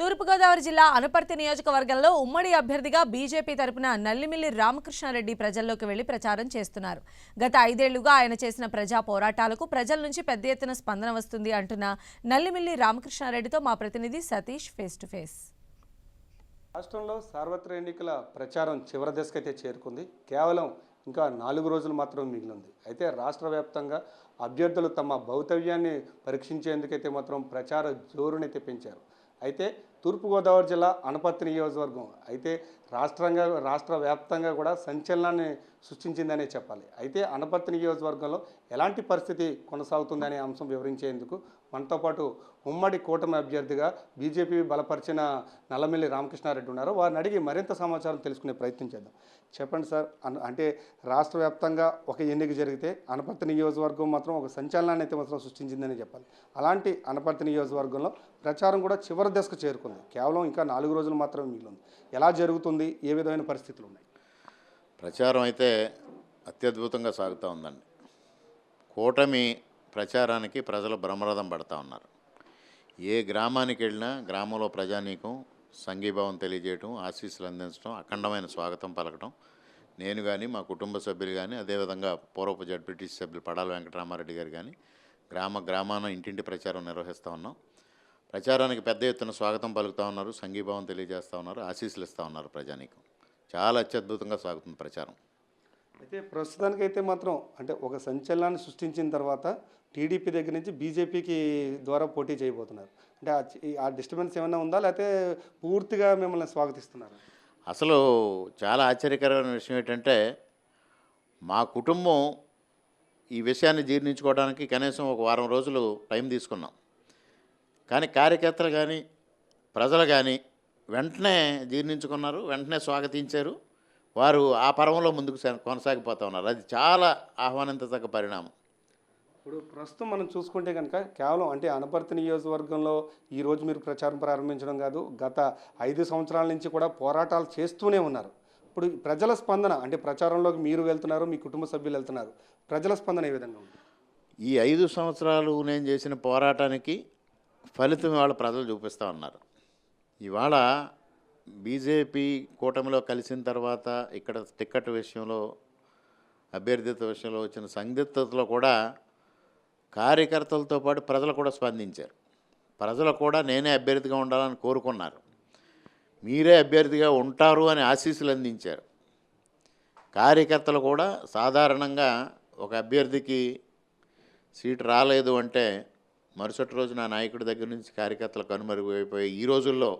తూర్పుగోదావరి జిల్లా అనపర్తి నియోజకవర్గంలో ఉమ్మడి అభ్యర్థిగా బీజేపీ తరపున నల్లిమిల్లి రామకృష్ణారెడ్డి ప్రజల్లోకి వెళ్ళి ప్రచారం చేస్తున్నారు. గత ఐదేళ్ళుగా ఆయన చేసిన ప్రజా పోరాటాలకు ప్రజల నుంచి పెద్ద ఎత్తున స్పందన వస్తుంది అంటున్న నల్లిమిల్లి రామకృష్ణారెడ్డితో మా ప్రతినిధి సతీష్ ఫేస్ టు ఫేస్. రాష్ట్రంలో సార్వత్రిక ఎన్నికల ప్రచారం చివరి దశకైతే చేరుకుంది. కేవలం ఇంకా నాలుగు రోజులు మాత్రం మిగిలింది. అయితే రాష్ట్ర వ్యాప్తంగా అభ్యర్థులు తమ భౌతవ్యాన్ని పరీక్షించేందుకైతే మాత్రం ప్రచార జోరునైతే పెంచారు. అయితే తూర్పుగోదావరి జిల్లా అనపత్తి నియోజకవర్గం. అయితే రాష్ట్రంగా రాష్ట్ర వ్యాప్తంగా కూడా సంచలనాన్ని సృష్టించిందనే చెప్పాలి. అయితే అనపత్తి నియోజకవర్గంలో ఎలాంటి పరిస్థితి కొనసాగుతుందనే అంశం వివరించేందుకు మనతో పాటు ఉమ్మడి కూటమి అభ్యర్థిగా బీజేపీ బలపరిచిన నల్లమిల్లి రామకృష్ణారెడ్డి ఉన్నారు. వారిని అడిగి మరింత సమాచారం తెలుసుకునే ప్రయత్నం చేద్దాం. చెప్పండి సార్ అన్- అంటే రాష్ట్ర వ్యాప్తంగా ఒక ఎన్నిక జరిగితే అనపర్తి నియోజకవర్గం మాత్రం ఒక సంచలనాన్ని అయితే మాత్రం సృష్టించిందని చెప్పాలి. అలాంటి అనపర్తి నియోజకవర్గంలో ప్రచారం కూడా చివరి దశకు చేరుకుంది. కేవలం ఇంకా నాలుగు రోజులు మాత్రమే మిగిలింది. ఎలా జరుగుతుంది? ఏ విధమైన పరిస్థితులు ఉన్నాయి? ప్రచారం అయితే అత్యద్భుతంగా సాగుతూ ఉందండి. కూటమి ప్రచారానికి ప్రజలు బ్రహ్మరథం పడతా ఉన్నారు. ఏ గ్రామానికి వెళ్ళినా గ్రామంలో ప్రజానీకం సంఘీభావం తెలియజేయటం ఆశీస్సులు అందించడం అఖండమైన స్వాగతం పలకటం నేను కానీ మా కుటుంబ సభ్యులు కానీ అదేవిధంగా పూర్వపు జడ్పీటీసీ సభ్యులు పడాల వెంకటరామారెడ్డి గారు కానీ గ్రామ గ్రామాన ఇంటింటి ప్రచారం నిర్వహిస్తూ ఉన్నాం. ప్రచారానికి పెద్ద ఎత్తున స్వాగతం పలుకుతూ ఉన్నారు సంఘీభావం తెలియజేస్తూ ఉన్నారు ఆశీస్సులు ఇస్తూ ఉన్నారు ప్రజానీకం. చాలా అత్యద్భుతంగా సాగుతుంది ప్రచారం. అయితే ప్రస్తుతానికైతే మాత్రం అంటే ఒక సంచలనాన్ని సృష్టించిన తర్వాత టీడీపీ దగ్గర నుంచి బీజేపీకి ద్వారా పోటీ చేయబోతున్నారు. అంటే ఆ డిస్టర్బెన్స్ ఏమైనా ఉందా? లేకపోతే పూర్తిగా మిమ్మల్ని స్వాగతిస్తున్నారు? అసలు చాలా ఆశ్చర్యకరమైన విషయం ఏంటంటే మా కుటుంబం ఈ విషయాన్ని జీర్ణించుకోవడానికి కనీసం ఒక వారం రోజులు టైం తీసుకున్నాం. కానీ కార్యకర్తలు కానీ ప్రజలు కానీ వెంటనే జీర్ణించుకున్నారు వెంటనే స్వాగతించారు. వారు ఆ పర్వంలో ముందుకు కొనసాగిపోతూ ఉన్నారు. అది చాలా ఆహ్వానించదగ్గ పరిణామం. ఇప్పుడు ప్రస్తుతం మనం చూసుకుంటే కనుక కేవలం అంటే అనపర్తి నియోజకవర్గంలో ఈ రోజు మీరు ప్రచారం ప్రారంభించడం కాదు గత ఐదు సంవత్సరాల నుంచి కూడా పోరాటాలు చేస్తూనే ఉన్నారు. ఇప్పుడు ప్రజల స్పందన అంటే ప్రచారంలోకి మీరు వెళ్తున్నారు మీ కుటుంబ సభ్యులు వెళ్తున్నారు. ప్రజల స్పందన ఏ విధంగా ఉంది? ఈ ఐదు సంవత్సరాలు నేను చేసిన పోరాటానికి ఫలితం ఇవాళ ప్రజలు చూపిస్తూ ఉన్నారు. ఇవాళ బీజేపీ కూటమిలో కలిసిన తర్వాత ఇక్కడ టిక్కెట్ విషయంలో అభ్యర్థిత్వ విషయంలో వచ్చిన సందిగ్ధతలో కూడా కార్యకర్తలతో పాటు ప్రజలు కూడా స్పందించారు. ప్రజలు కూడా నేనే అభ్యర్థిగా ఉండాలని కోరుకున్నారు. మీరే అభ్యర్థిగా ఉంటారు అని ఆశీస్సులు అందించారు. కార్యకర్తలు కూడా సాధారణంగా ఒక అభ్యర్థికి సీటు రాలేదు అంటే మరుసటి రోజు నా నాయకుడి దగ్గర నుంచి కార్యకర్తలు కనుమరుగైపోయి ఈ రోజుల్లో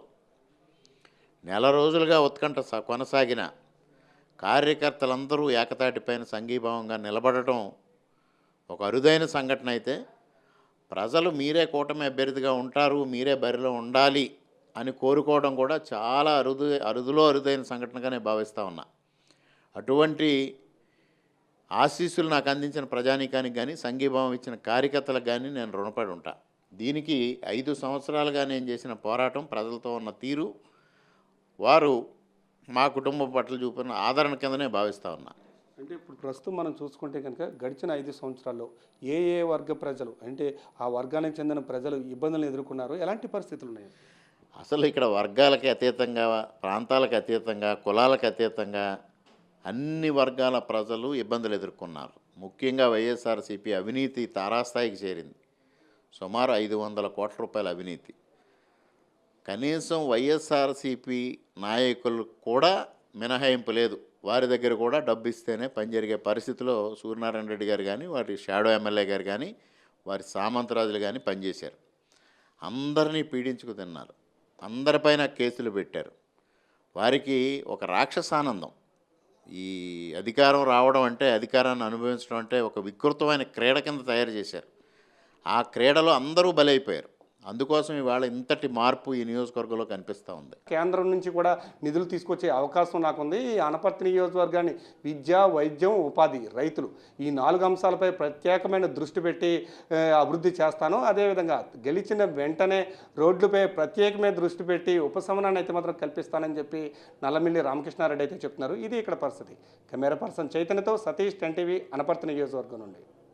నెల రోజులుగా ఉత్కంఠ స- కొనసాగిన కార్యకర్తలందరూ ఏకతాటిపైన సంఘీభావంగా నిలబడటం ఒక అరుదైన సంఘటన అయితే ప్రజలు మీరే కూటమి అభ్యర్థిగా ఉంటారు మీరే బరిలో ఉండాలి అని కోరుకోవడం కూడా చాలా అరుదు అరుదులో అరుదైన సంఘటనగా నేను భావిస్తూ ఉన్నా. అటువంటి ఆశీస్సులు నాకు అందించిన ప్రజానీకానికి కానీ సంఘీభావం ఇచ్చిన కార్యకర్తలకు కానీ నేను రుణపడి ఉంటా. దీనికి ఐదు సంవత్సరాలుగా నేను చేసిన పోరాటం ప్రజలతో ఉన్న తీరు వారు మా కుటుంబం పట్ల చూపిన ఆదరణ కిందనే భావిస్తూ ఉన్నా. అంటే ఇప్పుడు ప్రస్తుతం మనం చూసుకుంటే కనుక గడిచిన ఐదు సంవత్సరాల్లో ఏ ఏ వర్గ ప్రజలు అంటే ఆ వర్గానికి చెందిన ప్రజలు ఇబ్బందులు ఎదుర్కొన్నారు ఎలాంటి పరిస్థితులు ఉన్నాయి? అసలు ఇక్కడ వర్గాలకి అతీతంగా ప్రాంతాలకు అతీతంగా కులాలకు అతీతంగా అన్ని వర్గాల ప్రజలు ఇబ్బందులు ఎదుర్కొన్నారు. ముఖ్యంగా వైఎస్ఆర్సీపీ అవినీతి తారాస్థాయికి చేరింది. సుమారు ఐదు వందల కోట్ల రూపాయల అవినీతి. కనీసం వైఎస్ఆర్సీపీ నాయకులు కూడా మినహాయింపు లేదు. వారి దగ్గర కూడా డబ్బు ఇస్తేనే పని జరిగే పరిస్థితిలో సూర్యనారాయణ రెడ్డి గారు కానీ వారి షాడో ఎమ్మెల్యే గారు కానీ వారి సామంతరాజులు కానీ పనిచేశారు. అందరినీ పీడించుకు తిన్నారు. అందరిపైన కేసులు పెట్టారు. వారికి ఒక రాక్షసానందం. ఈ అధికారం రావడం అంటే అధికారాన్ని అనుభవించడం అంటే ఒక వికృతమైన క్రీడ కింద తయారు చేశారు. ఆ క్రీడలో అందరూ బలైపోయారు. అందుకోసం ఇవాళ ఇంతటి మార్పు ఈ నియోజకవర్గంలో కనిపిస్తూ ఉంది. కేంద్రం నుంచి కూడా నిధులు తీసుకొచ్చే అవకాశం నాకుంది. ఈ అనపర్తి నియోజకవర్గాన్ని విద్య వైద్యం ఉపాధి రైతులు ఈ నాలుగు అంశాలపై ప్రత్యేకమైన దృష్టి పెట్టి అభివృద్ధి చేస్తాను. అదేవిధంగా గెలిచిన వెంటనే రోడ్లపై ప్రత్యేకమైన దృష్టి పెట్టి ఉపశమనాన్ని అయితే మాత్రం కల్పిస్తానని చెప్పి నల్లమిల్లి రామకృష్ణారెడ్డి అయితే చెప్తున్నారు. ఇది ఇక్కడ పరిస్థితి. Camera person చైతన్యతో Satish ten T V Anaparthi నియోజకవర్గం నుండి.